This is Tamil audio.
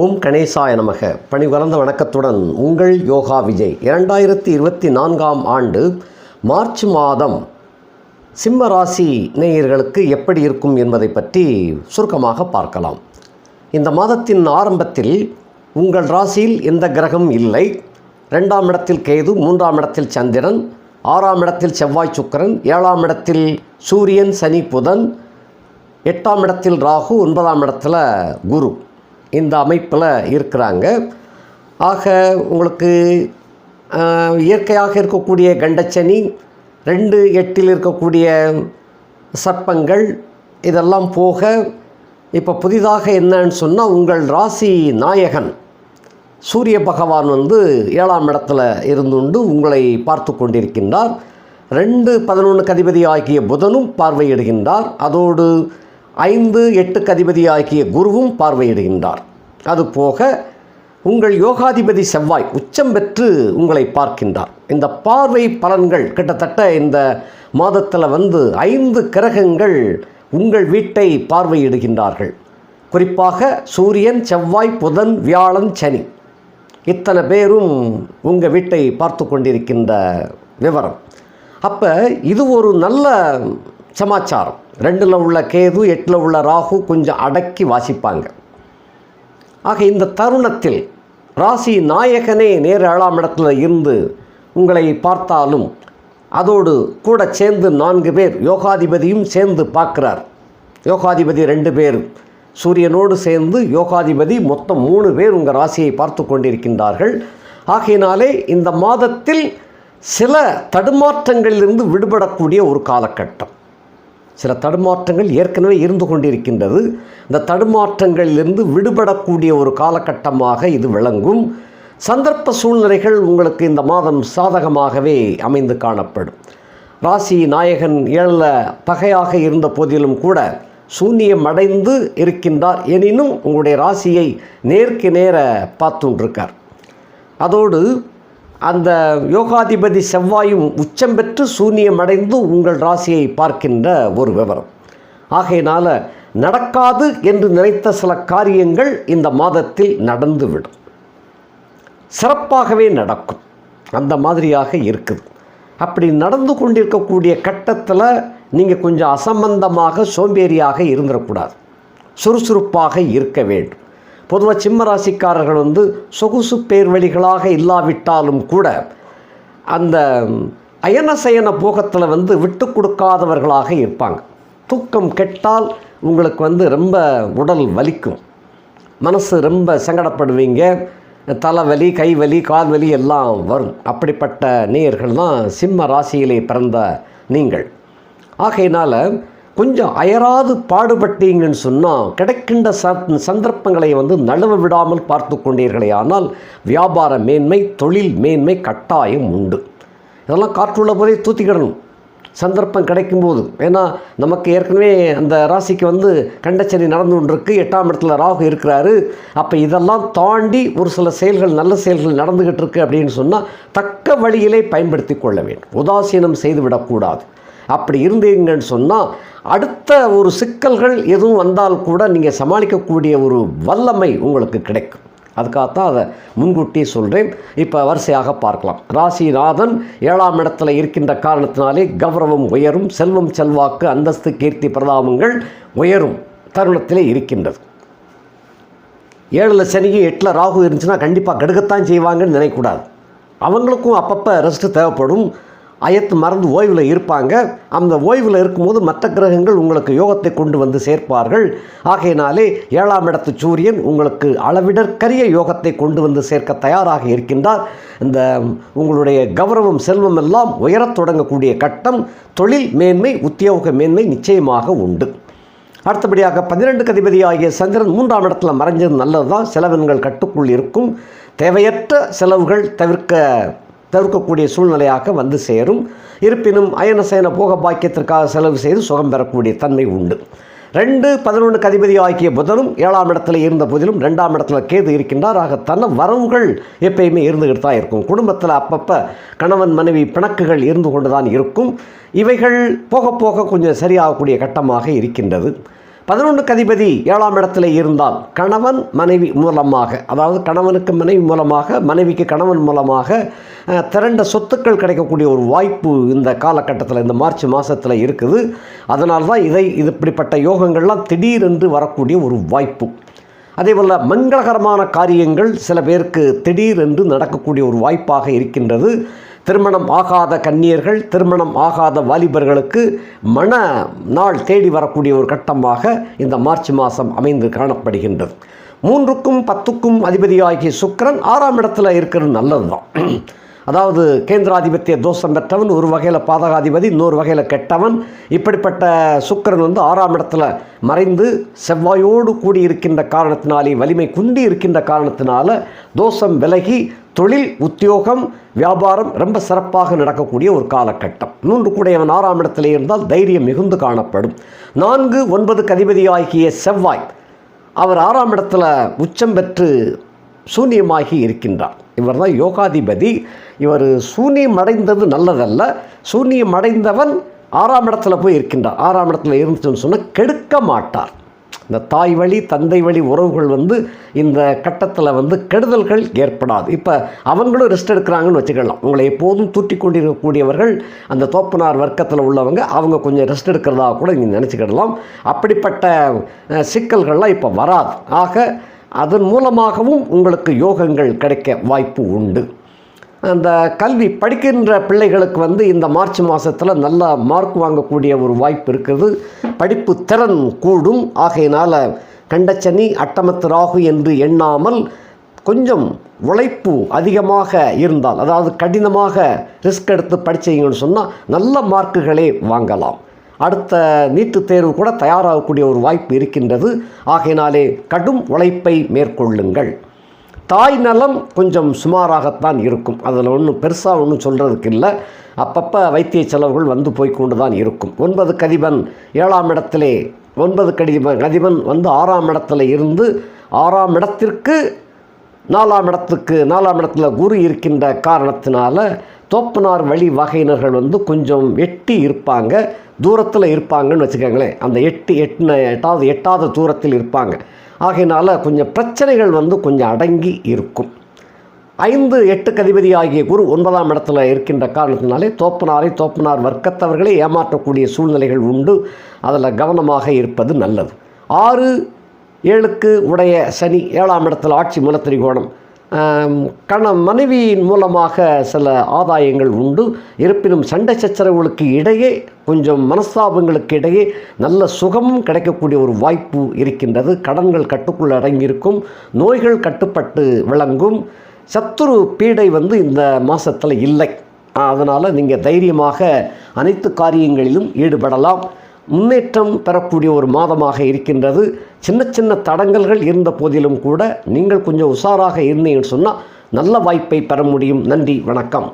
ஓம் கணேசாய நமக. பணிவரந்த வணக்கத்துடன் உங்கள் யோகா விஜய். இரண்டாயிரத்தி இருபத்தி நான்காம் ஆண்டு மார்ச் மாதம் சிம்ம ராசி நேயர்களுக்கு எப்படி இருக்கும் என்பதை பற்றி சுருக்கமாக பார்க்கலாம். இந்த மாதத்தின் ஆரம்பத்தில் உங்கள் ராசியில் எந்த கிரகம் இல்லை. ரெண்டாம் இடத்தில் கேது மூன்றாம் இடத்தில் சந்திரன் ஆறாம் இடத்தில் செவ்வாய் சுக்கிரன் ஏழாம் இடத்தில் சூரியன் சனி புதன் எட்டாம் இடத்தில் ராகு ஒன்பதாம் இடத்தில் குரு. இந்த அமைப்பில் இருக்கிறாங்க. ஆக உங்களுக்கு இயற்கையாக இருக்கக்கூடிய கண்டச்சனி ரெண்டு எட்டில் இருக்கக்கூடிய சர்ப்பங்கள் இதெல்லாம் போக இப்போ புதிதாக என்னன்னு சொன்னால் உங்கள் ராசி நாயகன் சூரிய பகவான் வந்து ஏழாம் இடத்துல இருந்துண்டு உங்களை பார்த்து கொண்டிருக்கின்றார். ரெண்டு பதினொன்று கதிபதி ஆகிய புதனும் பார்வையிடுகின்றார். அதோடு ஐந்து எட்டு கதிபதி ஆகிய குருவும் பார்வையிடுகின்றார். அதுபோக உங்கள் யோகாதிபதி செவ்வாய் உச்சம் பெற்று உங்களை பார்க்கின்றார். இந்த பார்வை பலன்கள் கிட்டத்தட்ட இந்த மாதத்தில் வந்து ஐந்து கிரகங்கள் உங்கள் வீட்டை பார்வையிடுகின்றார்கள். குறிப்பாக சூரியன் செவ்வாய் புதன் வியாழன் சனி. இத்தனை பேரும் உங்கள் வீட்டை பார்த்து கொண்டிருக்கின்ற விவரம். அப்போ இது ஒரு நல்ல சமாச்சாரம். ரெண்டில் உள்ள கேது எட்டில் உள்ள ராகு கொஞ்சம் அடக்கி வாசிப்பாங்க. ஆக இந்த தருணத்தில் ராசி நாயகனே நேர் ஏழாம் இடத்துல இருந்து உங்களை பார்த்தாலும் அதோடு கூட சேர்ந்து நான்கு பேர் யோகாதிபதியும் சேர்ந்து பார்க்குறார். யோகாதிபதி ரெண்டு பேர் சூரியனோடு சேர்ந்து யோகாதிபதி மொத்தம் மூணு பேர் உங்கள் ராசியை பார்த்து கொண்டிருக்கின்றார்கள். ஆகையினாலே இந்த மாதத்தில் சில தடுமாற்றங்களிலிருந்து விடுபடக்கூடிய ஒரு காலகட்டம். சில தடுமாற்றங்கள் ஏற்கனவே இருந்து கொண்டிருக்கின்றது. இந்த தடுமாற்றங்களிலிருந்து விடுபடக்கூடிய ஒரு காலகட்டமாக இது விளங்கும். சந்தர்ப்ப சூழ்நிலைகள் உங்களுக்கு இந்த மாதம் சாதகமாகவே அமைந்து காணப்படும். ராசி நாயகன் ஏழில் பகையாக இருந்த போதிலும் கூட சூன்யம் அடைந்து இருக்கின்றார் எனினும் உங்களுடைய ராசியை நேருக்கு நேர பார்த்துன்றிருக்கார் அதோடு அந்த யோகாதிபதி செவ்வாயும் உச்சம் பெற்று சூன்யமடைந்து உங்கள் ராசியை பார்க்கின்ற ஒரு விவரம். ஆகையினால் நடக்காது என்று நினைத்த சில காரியங்கள் இந்த மாதத்தில் நடந்துவிடும். சிறப்பாகவே நடக்கும். அந்த மாதிரியாக இருக்குது. அப்படி நடந்து கொண்டிருக்கக்கூடிய கட்டத்தில் நீங்கள் கொஞ்சம் அசம்பந்தமாக சோம்பேறியாக இருந்துடக்கூடாது சுறுசுறுப்பாக இருக்க வேண்டும். பொதுவாக சிம்ம ராசிக்காரர்கள் வந்து சொகுசு பேர்வழிகளாக இல்லாவிட்டாலும் கூட அந்த அயனசயன போகத்தில் வந்து விட்டு கொடுக்காதவர்களாக இருப்பாங்க. தூக்கம் கெட்டால் உங்களுக்கு வந்து ரொம்ப உடல் வலிக்கும். மனசு ரொம்ப சங்கடப்படுவீங்க. தலைவலி கைவலி கால்வலி எல்லாம் வரும். அப்படிப்பட்ட நேயர்கள் தான் சிம்ம ராசியிலே பிறந்த நீங்கள். ஆகையினால் கொஞ்சம் அயராது பாடுபட்டீங்கன்னு சொன்னால் கிடைக்கின்ற ச சந்தர்ப்பங்களை வந்து நழுவ விடாமல் பார்த்து கொண்டீர்களே. ஆனால் வியாபார மேன்மை தொழில் மேன்மை கட்டாயம் உண்டு. இதெல்லாம் காற்றுள்ள போதே தூத்திக்கிடணும். சந்தர்ப்பம் கிடைக்கும்போது. ஏன்னா நமக்கு ஏற்கனவே அந்த ராசிக்கு வந்து கண்டச்சனி நடந்து கொண்டிருக்கு. எட்டாம் இடத்துல ராகு இருக்கிறாரு. அப்போ இதெல்லாம் தாண்டி ஒரு சில செயல்கள் நல்ல செயல்கள் நடந்துக்கிட்டு இருக்கு அப்படின்னு சொன்னால் தக்க வழியிலே பயன்படுத்தி கொள்ள வேண்டும். உதாசீனம் செய்துவிடக்கூடாது அப்படி இருந்தீங்கன்னு சொன்னால் அடுத்த ஒரு சிக்கல்கள் எதுவும் வந்தால் கூட நீங்கள் சமாளிக்கக்கூடிய ஒரு வல்லமை உங்களுக்கு கிடைக்கும். அதுக்காகத்தான் அதை முன்கூட்டியே சொல்கிறேன் இப்போ வரிசையாக பார்க்கலாம். ராசிநாதன் ஏழாம் இடத்துல இருக்கின்ற காரணத்தினாலே கௌரவம் உயரும் செல்வம் செல்வாக்கு அந்தஸ்து கீர்த்தி பிரதாபங்கள் உயரும் தருணத்திலே இருக்கின்றது. ஏழில் சனியும் எட்டில் ராகு இருந்துச்சுன்னா கண்டிப்பாக கெடுக்கத்தான் செய்வாங்கன்னு நினைக்கக்கூடாது. அவங்களுக்கும் அப்பப்போ ரெஸ்ட்டு தேவைப்படும். அயத்து மறந்து ஓய்வில் இருப்பாங்க. அந்த ஓய்வில் இருக்கும்போது மற்ற கிரகங்கள் உங்களுக்கு யோகத்தை கொண்டு வந்து சேர்ப்பார்கள். ஆகையினாலே ஏழாம் இடத்து சூரியன் உங்களுக்கு அளவிடற்கரிய யோகத்தை கொண்டு வந்து சேர்க்க தயாராக இருக்கின்றார். இந்த உங்களுடைய கௌரவம் செல்வம் எல்லாம் உயரத் தொடங்கக்கூடிய கட்டம் தொழில் மேன்மை உத்தியோக மேன்மை நிச்சயமாக உண்டு. அடுத்தபடியாக பன்னிரெண்டு கதிபதி ஆகிய சந்திரன் மூன்றாம் இடத்துல மறைஞ்சது நல்லது தான் செலவினங்கள் கட்டுக்குள் இருக்கும். தேவையற்ற செலவுகள் தவிர்க்க தவிர்க்கக்கூடிய சூழ்நிலையாக வந்து சேரும். இருப்பினும் அயனசேன போக பாக்கியத்திற்காக செலவு செய்து சுகம் பெறக்கூடிய தன்மை உண்டு. ரெண்டு பதினொன்று கதிபதி ஆகிய புதனும் ஏழாம் இடத்துல இருந்த போதிலும் ரெண்டாம் இடத்துல கேது இருக்கின்றார். ஆக தன வரவுகள் எப்பயுமே இருந்துகிட்டு தான் இருக்கும். குடும்பத்தில் அப்பப்போ கணவன் மனைவி பிணக்குகள் இருந்து கொண்டு தான் இருக்கும். இவைகள் போக போக கொஞ்சம் சரியாகக்கூடிய கட்டமாக இருக்கின்றது. பதினொன்றுக்கு அதிபதி ஏழாம் இடத்துல இருந்தால் கணவன் மனைவி மூலமாக அதாவது கணவனுக்கு மனைவி மூலமாக மனைவிக்கு கணவன் மூலமாக திரண்ட சொத்துக்கள் கிடைக்கக்கூடிய ஒரு வாய்ப்பு இந்த காலகட்டத்தில் இந்த மார்ச் மாதத்தில் இருக்குது. அதனால் தான் இதை இது இப்படிப்பட்ட யோகங்கள்லாம் திடீரென்று வரக்கூடிய ஒரு வாய்ப்பு. அதேபோல் மங்களகரமான காரியங்கள் சில பேருக்கு திடீரென்று நடக்கக்கூடிய ஒரு வாய்ப்பாக இருக்கின்றது. திருமணம் ஆகாத கன்னியர்கள் திருமணம் ஆகாத வாலிபர்களுக்கு மன நாள் தேடி வரக்கூடிய ஒரு கட்டமாக இந்த மார்ச் மாதம் அமைந்து காணப்படுகின்றது. மூன்றுக்கும் பத்துக்கும் அதிபதியாகிய சுக்கிரன் ஆறாம் இடத்துல இருக்கிறது நல்லது தான் அதாவது கேந்திராதிபத்திய தோஷம் பெற்றவன் ஒரு வகையில் பாதகாதிபதி இன்னொரு வகையில் கெட்டவன். இப்படிப்பட்ட சுக்கிரன் வந்து ஆறாம் இடத்துல மறைந்து செவ்வாயோடு கூடி இருக்கின்ற காரணத்தினாலே வலிமை குண்டி இருக்கின்ற காரணத்தினால தோஷம் விலகி தொழில் உத்தியோகம் வியாபாரம் ரொம்ப சிறப்பாக நடக்கக்கூடிய ஒரு காலகட்டம். மூன்று கூடையவன் ஆறாம் இடத்திலே இருந்தால் தைரியம் மிகுந்து காணப்படும். நான்கு ஒன்பது கதிபதி ஆகிய செவ்வாய் அவர் ஆறாம் இடத்துல உச்சம் பெற்று சூன்யமாகி இருக்கின்றார். இவர் தான் யோகாதிபதி. இவர் சூன்யம் அடைந்தது நல்லதல்ல. சூன்யம் அடைந்தவன் ஆறாம் இடத்துல போய் இருக்கின்றார். ஆறாம் இடத்துல இருந்துச்சுன்னு சொன்னால் கெடுக்க மாட்டார். இந்த தாய் வழி தந்தை வழி உறவுகள் வந்து இந்த கட்டத்தில் வந்து கெடுதல்கள் ஏற்படாது. இப்போ அவங்களும் ரெஸ்ட் எடுக்கிறாங்கன்னு வச்சுக்கலாம். உங்களை எப்போதும் தூட்டி கொண்டிருக்கக்கூடியவர்கள் அந்த தோப்பனார் வர்க்கத்தில் உள்ளவங்க அவங்க கொஞ்சம் ரெஸ்ட் எடுக்கிறதா கூட நீங்கள் நினச்சிக்கிடலாம். அப்படிப்பட்ட சிக்கல்கள்லாம் இப்போ வராது. ஆக அதன் மூலமாகவும் உங்களுக்கு யோகங்கள் கிடைக்க வாய்ப்பு உண்டு. அந்த கல்வி படிக்கின்ற பிள்ளைகளுக்கு வந்து இந்த மார்ச் மாதத்தில் நல்ல மார்க் வாங்கக்கூடிய ஒரு வாய்ப்பு இருக்கிறது. படிப்பு திறன் கூடும். ஆகையினால் கண்டச்சனி அட்டமத்து ராகு என்று எண்ணாமல் கொஞ்சம் உழைப்பு அதிகமாக இருந்தால் அதாவது கடினமாக ரிஸ்க் எடுத்து படிச்சீங்கன்னு சொன்னால் நல்ல மார்க்குகளே வாங்கலாம். அடுத்த நீட்டுத் தேர்வு கூட தயாராகக்கூடிய ஒரு வாய்ப்பு இருக்கின்றது. ஆகையினாலே கடும் உழைப்பை மேற்கொள்ளுங்கள். தாய் நலம் கொஞ்சம் சுமாராகத்தான் இருக்கும். அதில் ஒன்றும் பெருசாக ஒன்றும் சொல்கிறதுக்கு இல்லை. அப்பப்போ வைத்திய செலவுகள் வந்து போய் கொண்டு தான் இருக்கும். ஒன்பது கதிபன் ஏழாம் இடத்திலே ஒன்பது கடிபன் கதிபன் வந்து ஆறாம் இடத்துல இருந்து ஆறாம் இடத்திற்கு நாலாம் இடத்துக்கு நாலாம் இடத்துல குரு இருக்கின்ற காரணத்தினால தோப்பனார் வழி வகையினர்கள் வந்து கொஞ்சம் எட்டி இருப்பாங்க. தூரத்தில் இருப்பாங்கன்னு வச்சுக்கோங்களேன். அந்த எட்டு எட்டுன எட்டாவது எட்டாவது தூரத்தில் இருப்பாங்க. ஆகையினால் கொஞ்சம் பிரச்சனைகள் வந்து கொஞ்சம் அடங்கி இருக்கும். ஐந்து எட்டு கதிபதி ஆகிய குரு ஒன்பதாம் இடத்துல இருக்கின்ற காரணத்தினாலே தோப்பனாரை தோப்பனார் வர்க்கத்தவர்களே ஏமாற்றக்கூடிய சூழ்நிலைகள் உண்டு. அதில் கவனமாக இருப்பது நல்லது. ஆறு ஏழுக்கு உடைய சனி ஏழாம் இடத்தில் ஆட்சி மூலத்திரிகோணம். கண மனைவியின் மூலமாக சில ஆதாயங்கள் உண்டு. இருப்பினும் சண்டை சச்சரவுகளுக்கு இடையே கொஞ்சம் மனஸ்தாபங்களுக்கு இடையே நல்ல சுகமும் கிடைக்கக்கூடிய ஒரு வாய்ப்பு இருக்கின்றது. கடன்கள் கட்டுக்குள் அடங்கியிருக்கும் நோய்கள் கட்டுப்பட்டு விளங்கும். சத்துரு பீடை வந்து இந்த மாதத்தில் இல்லை. அதனால் நீங்கள் தைரியமாக அனைத்து காரியங்களிலும் ஈடுபடலாம். முன்னேற்றம் பெறக்கூடிய ஒரு மாதமாக இருக்கின்றது. சின்ன சின்ன தடங்கல்கள் இருந்த போதிலும் கூட நீங்கள் கொஞ்சம் உஷாராக இருந்தீங்கன்னு சொன்னால் நல்ல வாய்ப்பை பெற முடியும். நன்றி வணக்கம்.